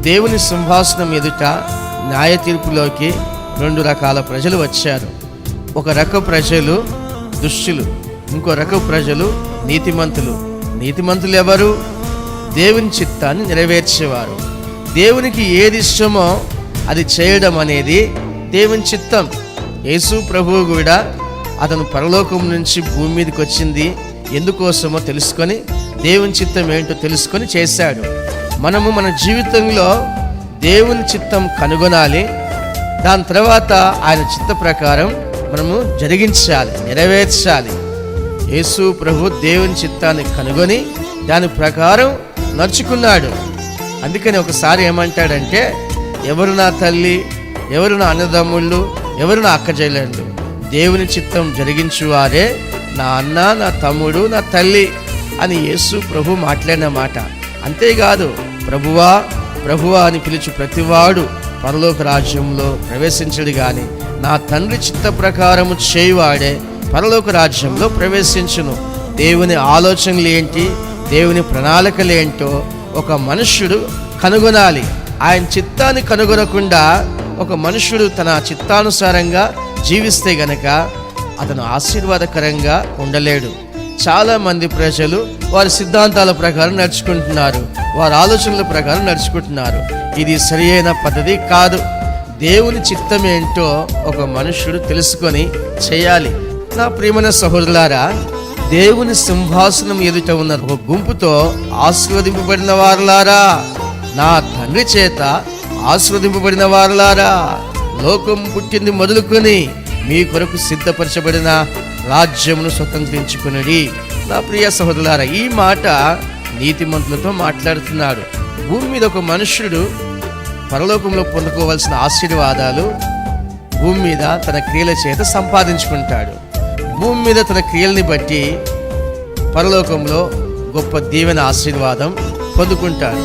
దేవుని సింహాసనం ఎదుట న్యాయ తీర్పులోకి రెండు రకాల ప్రజలు వచ్చారు. ఒక రక ప్రజలు దుష్టులు ఇంకో రక ప్రజలు నీతిమంతులు. నీతిమంతులు ఎవరు? దేవుని చిత్తాన్ని నెరవేర్చేవారు. దేవునికి ఏది ఇష్టమో అది చేయడం అనేది దేవుని చిత్తం. యేసు ప్రభువు కూడా అతను పరలోకం నుంచి భూమి మీదకి వచ్చింది. ఎందుకోసమో తెలుసుకొని దేవుని చిత్తం ఏంటో తెలుసుకొని చేశాడు. మనము మన జీవితంలో దేవుని చిత్తం కనుగొనాలి. దాని తర్వాత ఆయన చిత్త ప్రకారం మనము జరిగించాలి నెరవేర్చాలి. యేసు ప్రభు దేవుని చిత్తాన్ని కనుగొని దాని ప్రకారం నడుచుకున్నాడు. అందుకని ఒకసారి ఏమంటాడంటే ఎవరు నా తల్లి ఎవరు నా అన్నదమ్ముళ్ళు ఎవరు నా అక్కజెల్లెళ్ళు దేవుని చిత్తం జరిగించువారే నా అన్న నా తమ్ముడు నా తల్లి అని యేసు ప్రభు మాట్లాడిన మాట. అంతేకాదు ప్రభువా ప్రభువా అని పిలిచి ప్రతివాడు పరలోక రాజ్యంలో ప్రవేశించడు గాని నా తండ్రి చిత్త ప్రకారము చేయువాడే పరలోక రాజ్యంలో ప్రవేశించును. దేవుని ఆలోచనలు ఏంటి? దేవుని ప్రణాళికలు ఏంటో ఒక మనుష్యుడు కనుగొనాలి. ఆయన చిత్తాన్ని కనుగొనకుండా ఒక మనుష్యుడు తన చిత్తానుసారంగా జీవిస్తే గనక అతను ఆశీర్వాదకరంగా ఉండలేడు. చాలామంది ప్రజలు వారి సిద్ధాంతాల ప్రకారం నడుచుకుంటున్నారు. వారి ఆలోచనల ప్రకారం నడుచుకుంటున్నారు. ఇది సరియైన పద్ధతి కాదు. దేవుని చిత్తం ఏంటో ఒక మనుషుడు తెలుసుకొని చేయాలి. నా ప్రియమైన సహోదరులారా దేవుని సింహాసనం ఎదుట ఉన్న ఒక గుంపుతో ఆశీర్వదింపబడిన వారులారా నా తండ్రి చేత ఆశీర్వదింపబడిన వారులారా లోకం పుట్టింది మొదలుకొని మీ కొరకు సిద్ధపరచబడిన రాజ్యమును స్వతంత్రించుకునడి నా ప్రియ సహోదరులారా ఈ మాట నీతిమంతులతో మాట్లాడుతున్నాడు. భూమి మీద ఒక మనుష్యుడు పరలోకంలో పొందుకోవాల్సిన ఆశీర్వాదాలు భూమి మీద తన క్రియల చేత సంపాదించుకుంటాడు. భూమి మీద తన క్రియల్ని బట్టి పరలోకంలో గొప్ప దీవెన ఆశీర్వాదం పొందుకుంటాడు.